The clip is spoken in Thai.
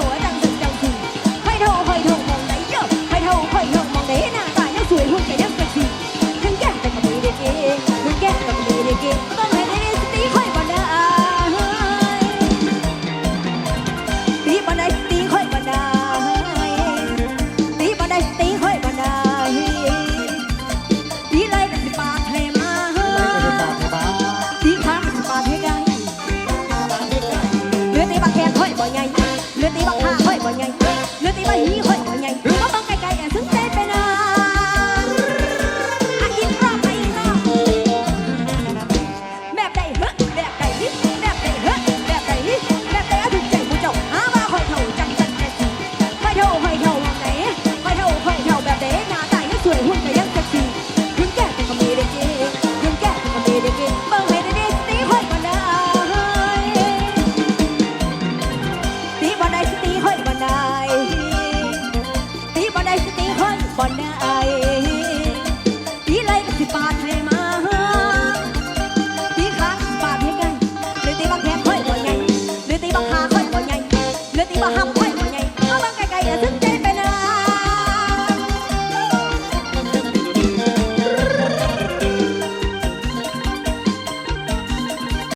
โถจังสันจังสีค่อยโถค่อยโถมองไหนเยอะค่อยโถค่อยโถมองไหนหน้าตายังสวยหุ่นแก็ยังเซ็กซี่ทั้งแก้มแต่ก็ไม่ได้เก่งทั้งแก้มก็ไม่ได้เก่งต้องให้ได้สติค่อยบ่ไดตีบันไดตีค่อยบันไดตีบันไดตีค่อยบันไดตีไรเป็นสิปาให้มาตีข้างสิปาให้ไกลเลือตีบักแขนค่อยบ่ใหญ่ เลือตีบักขาดให้ไ